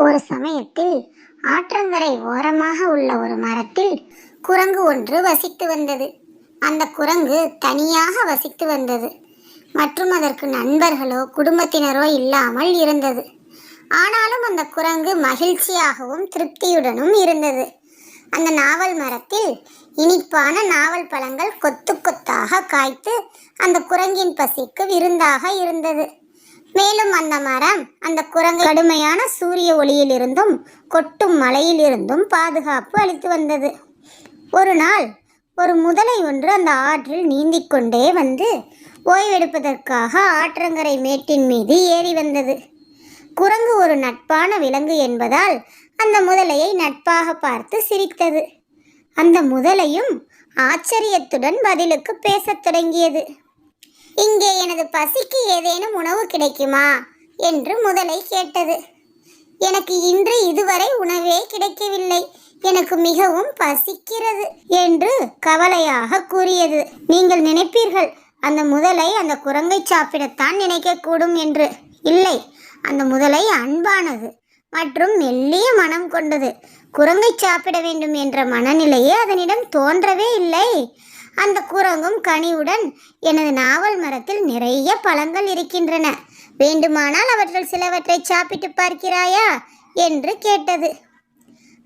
ஒரு சமயத்தில் ஆற்றங்கரை ஓரமாக உள்ள ஒரு மரத்தில் குரங்கு ஒன்று வசித்து வந்தது. அந்த குரங்கு தனியாக வசித்து வந்தது. மற்றும் அதற்கு நண்பர்களோ குடும்பத்தினரோ இல்லாமல் இருந்தது. ஆனாலும் அந்த குரங்கு மகிழ்ச்சியாகவும் திருப்தியுடனும் இருந்தது. அந்த நாவல் மரத்தில் இனிப்பான நாவல் பழங்கள் கொத்து கொத்தாக காய்த்து அந்த குரங்கின் பசிக்கு விருந்தாக இருந்தது. மேலும் அந்த மரம் அந்த குரங்கு கடுமையான சூரிய ஒளியிலிருந்தும் கொட்டும் மலையிலிருந்தும் பாதுகாப்பு அளித்து வந்தது. ஒரு நாள் ஒரு முதலை ஒன்று அந்த ஆற்றில் நீந்திக் கொண்டே வந்து ஓய்வெடுப்பதற்காக ஆற்றங்கரை மேட்டின் மீது ஏறி வந்தது. குரங்கு ஒரு நட்பான விலங்கு என்பதால் அந்த முதலையை நட்பாக பார்த்து சிரித்தது. அந்த முதலையும் ஆச்சரியத்துடன் பதிலுக்கு பேசத் தொடங்கியது. இங்கே எனது பசிக்கு ஏதேனும் உணவு கிடைக்குமா? என்று முதலை கேட்டது. எனக்கு இன்று இதுவரை உணவே கிடைக்கவில்லை. எனக்கு மிகவும் பசிக்கிறது என்று கவலையாக கூறியது. நீங்கள் நினைப்பீர்கள் அந்த முதலை அந்த குரங்கை சாப்பிடத்தான் நினைக்கக்கூடும் என்று. இல்லை அந்த முதலை அன்பானது மற்றும் மெல்லிய மனம் கொண்டது. குரங்கை சாப்பிட வேண்டும் என்ற மனநிலையே அதனிடம் தோன்றவே இல்லை. அந்த குரங்கும் கனிவுடன் எனது நாவல் மரத்தில் நிறைய பழங்கள் இருக்கின்றன. வேண்டுமானால் அவற்றில் சிலவற்றை சாப்பிட்டு பார்க்கிறாயா? என்று கேட்டது.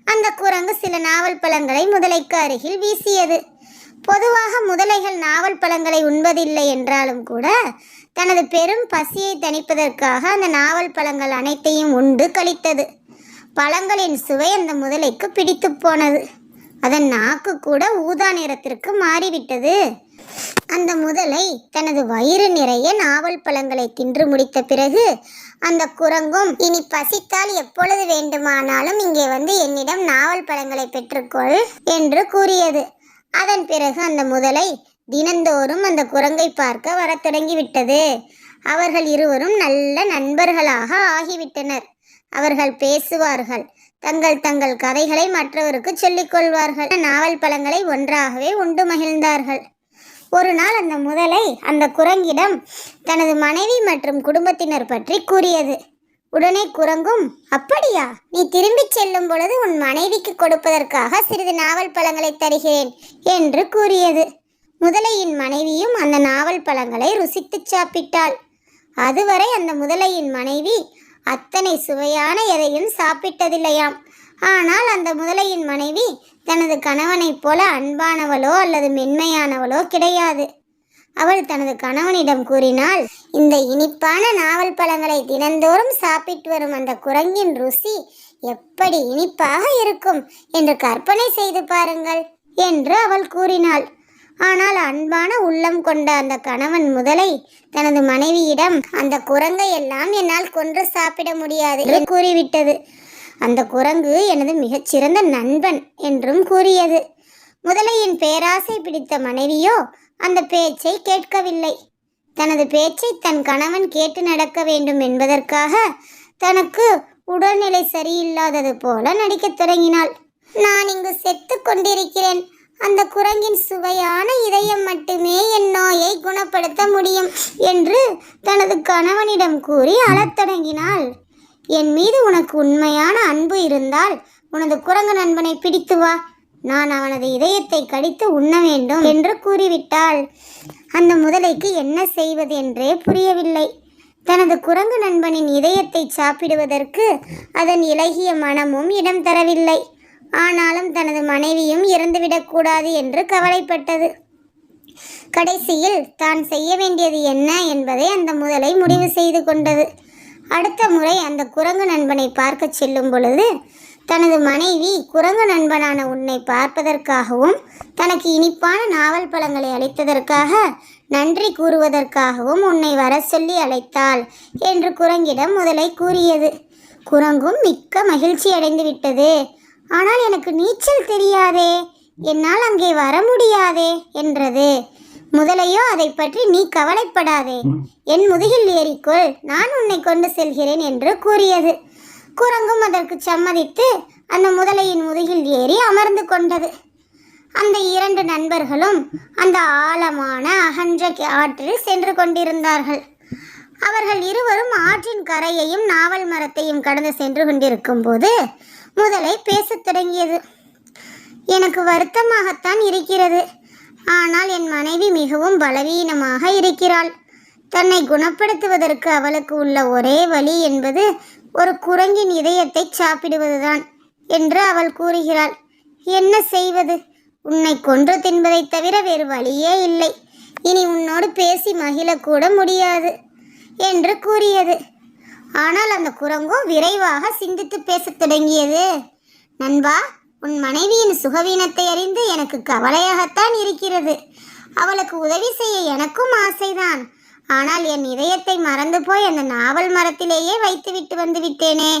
அந்த குரங்கு சில நாவல் பழங்களை முதலைக்கு அருகில் வீசியது. பொதுவாக முதலைகள் நாவல் பழங்களை உண்பதில்லை என்றாலும் கூட தனது பெரும் பசியை தணிப்பதற்காக அந்த நாவல் பழங்கள் அனைத்தையும் உண்டு கழித்தது. பழங்களின் சுவை அந்த முதலைக்கு பிடித்து போனது. அதன் நாக்கு கூட ஊதா நிறத்திற்கு மாறிவிட்டது. அந்த முதலை தனது வயிறு நிறைய நாவல் பழங்களை தின்று முடித்த பிறகு அந்த குரங்கும் இனி பசித்தால் எப்பொழுது வேண்டுமானாலும் இங்கே வந்து என்னிடம் நாவல் பழங்களை பெற்றுக்கொள் என்று கூறியது. அதன் பிறகு அந்த முதலை தினந்தோறும் அந்த குரங்கை பார்க்க வரத் தொடங்கிவிட்டது. அவர்கள் இருவரும் நல்ல நண்பர்களாக ஆகிவிட்டனர். அவர்கள் பேசுவார்கள். தங்கள் தங்கள் கதைகளை மற்றவருக்கு சொல்லிக் கொள்வார்கள். நாவல் பழங்களை ஒன்றாகவே உண்டு மகிழ்ந்தார்கள். ஒரு நாள் அந்த முதலை அந்த குரங்கிடம் தனது மனைவி மற்றும் குடும்பத்தினர் பற்றி கூறியது. உடனே குரங்கும் அப்படியா? நீ திரும்பிச் செல்லும் பொழுது உன் மனைவிக்கு கொடுப்பதற்காக சிறிது நாவல் பழங்களை தருகிறேன் என்று கூறியது. முதலையின் மனைவியும் அந்த நாவல் பழங்களை ருசித்துச் சாப்பிட்டாள். அதுவரை அந்த முதலையின் மனைவி அத்தனை சுவையான எதையும் சாப்பிட்டதில்லையாம். ஆனால் அந்த முதலையின் மனைவி தனது கணவனைப் போல அன்பானவளோ அல்லது மென்மையானவளோ கிடையாது. அவள் தனது கணவனிடம் கூறினாள் இந்த இனிப்பான நாவல் பழங்களை தினந்தோறும் சாப்பிட்டு வரும் அந்த குரங்கின் ருசி எப்படி இனிப்பாக இருக்கும் என்று கற்பனை செய்து பாருங்கள் என்று அவள் கூறினாள். ஆனால் அன்பான உள்ளம் கொண்ட அந்த கணவன் முதலை தனது மனைவியிடம் அந்த குரங்கை எல்லாம் என்னால் கொன்று சாப்பிட முடியாது என்று கூறிவிட்டது. அந்த குரங்கு எனது மிகச்சிறந்த நண்பன் என்றும் கூறியது. முதலையின் பேராசை பிடித்த மனைவியோ அந்த பேச்சை கேட்கவில்லை. தனது பேச்சை தன் கணவன் கேட்டு நடக்க வேண்டும் என்பதற்காக தனக்கு உடல்நிலை சரியில்லாதது போல நடிக்கத் தொடங்கினாள். நான் இங்கு செத்து கொண்டிருக்கிறேன். அந்த குரங்கின் சுவையான இதயம் மட்டுமே என் நோயை குணப்படுத்த முடியும் என்று தனது கணவனிடம் கூறி அழத் தொடங்கினாள் என் மீது உனக்கு உண்மையான அன்பு இருந்தால் உனது குரங்கு நண்பனை பிடித்து வா. நான் அவனது இதயத்தை கடித்து உண்ண வேண்டும் என்று கூறிவிட்டாள். அந்த முதலைக்கு என்ன செய்வது என்றே புரியவில்லை. தனது குரங்கு நண்பனின் இதயத்தை சாப்பிடுவதற்கு அதன் இலகிய மனமும் இடம் தரவில்லை. ஆனாலும் தனது மனைவியும் இறந்துவிடக்கூடாது என்று கவலைப்பட்டது. கடைசியில் தான் செய்ய வேண்டியது என்ன என்பதை அந்த முதலை முடிவு செய்து கொண்டது. அடுத்த முறை அந்த குரங்கு நண்பனை பார்க்கச் செல்லும் பொழுது தனது மனைவி குரங்கு நண்பனான உன்னை பார்ப்பதற்காகவும் தனக்கு இனிப்பான நாவல் பழங்களை அளித்ததற்காக நன்றி கூறுவதற்காகவும் உன்னை வர சொல்லி அழைத்தாள் என்று குரங்கிடம் முதலை கூறியது. குரங்கும் மிக்க மகிழ்ச்சி அடைந்து விட்டது ஆனால் எனக்கு நீச்சல் தெரியாதே. என்னால் அங்கே வர முடியாதே என்றது. முதலையோ அதை பற்றி நீ கவலைப்படாதே. என் முதுகில் ஏறிக்கொள். நான் உன்னை கொண்டு செல்கிறேன் என்று கூறியது. குரங்கும் அதற்கு சம்மதித்து அந்த முதலையின் முதுகில் ஏறி அமர்ந்து கொண்டது. அந்த இரண்டு நண்பர்களும் அந்த ஆழமான அகன்ற ஆற்றில் சென்று கொண்டிருந்தார்கள். அவர்கள் இருவரும் ஆற்றின் கரையையும் நாவல் மரத்தையும் கடந்து சென்று கொண்டிருக்கும் போது முதலை பேசத் தொடங்கியது. எனக்கு வருத்தமாகத்தான் இருக்கிறது. ஆனால் என் மனைவி மிகவும் பலவீனமாக இருக்கிறாள். தன்னை குணப்படுத்துவதற்கு அவளுக்கு உள்ள ஒரே வழி என்பது ஒரு குரங்கின் இதயத்தை சாப்பிடுவதுதான் என்று அவள் கூறுகிறாள். என்ன செய்வது? உன்னை கொன்று தின்பதை தவிர வேறு வழியே இல்லை. இனி உன்னோடு பேசி மகிழக்கூட முடியாது என்று கூறியது. ஆனால் அந்த குரங்கோ விரைவாக சிந்தித்து பேசத் தொடங்கியது. நண்பா உன் மனைவியின் சுகவீனத்தை அறிந்து எனக்கு கவலையாகத்தான் இருக்கிறது. அவளுக்கு உதவி செய்ய எனக்கும் ஆசைதான். ஆனால் என் இதயத்தை மறந்து போய் அந்த நாவல் மரத்திலேயே வைத்துவிட்டு வந்து விட்டேனே.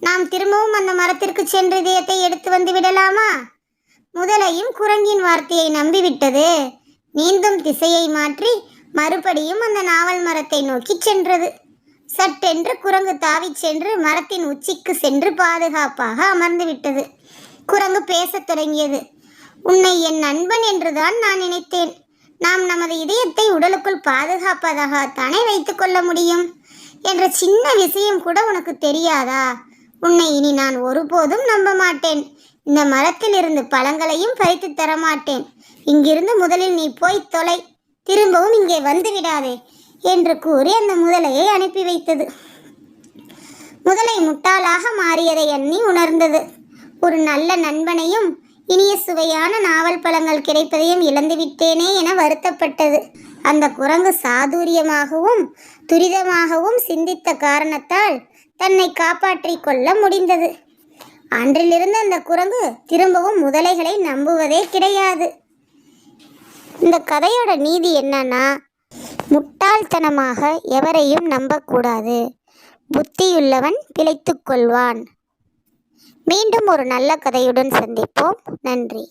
நாம் திரும்பவும் அந்த மரத்திற்கு சென்று இதயத்தை எடுத்து வந்து விடலாமா? முதலையும் குரங்கின் வார்த்தையை நம்பிவிட்டது. மீண்டும் திசையை மாற்றி மறுபடியும் அந்த நாவல் மரத்தை நோக்கி சென்றது. சட்டென்று குரங்கு தாவிச் சென்று மரத்தின் உச்சிக்கு சென்று பாதுகாப்பாக அமர்ந்து விட்டது. குரங்கு பேசத் தொடங்கியது. உன்னை என் நண்பன் என்றுதான் நான் நினைத்தேன். நாம் நமது இதயத்தை உடலுக்குள் பாதுகாப்பதாகத்தானே வைத்துக் கொள்ள முடியும் என்ற சின்ன விஷயம் கூட உனக்கு தெரியாதா? உன்னை இனி நான் ஒருபோதும் நம்ப மாட்டேன். இந்த மரத்தில் இருந்து பழங்களையும் பறித்து தர மாட்டேன் இங்கிருந்து முதலில் நீ போய் தொலை. திரும்பவும் இங்கே வந்து விடாதே. என்று கூறி அந்த முதலையை அனுப்பி வைத்தது. முதலை முட்டாளாக மாறியதை எண்ணி உணர்ந்தது. ஒரு நல்ல நண்பனையும் இனிய சுவையான நாவல் பழங்கள் கிடைப்பதையும் இழந்துவிட்டேனே என வருத்தப்பட்டது. அந்த குரங்கு சாதுரியமாகவும் துரிதமாகவும் சிந்தித்த காரணத்தால் தன்னை காப்பாற்றி கொள்ள முடிந்தது. அன்றிலிருந்து அந்த குரங்கு திரும்பவும் முதலைகளை நம்புவதே கிடையாது. இந்த கதையோட நீதி என்னன்னா முட்டாள்தனமாக எவரையும் நம்பக்கூடாது. புத்தியுள்ளவன் பிழைத்து கொள்வான் மீண்டும் ஒரு நல்ல கதையுடன் சந்திப்போம். நன்றி.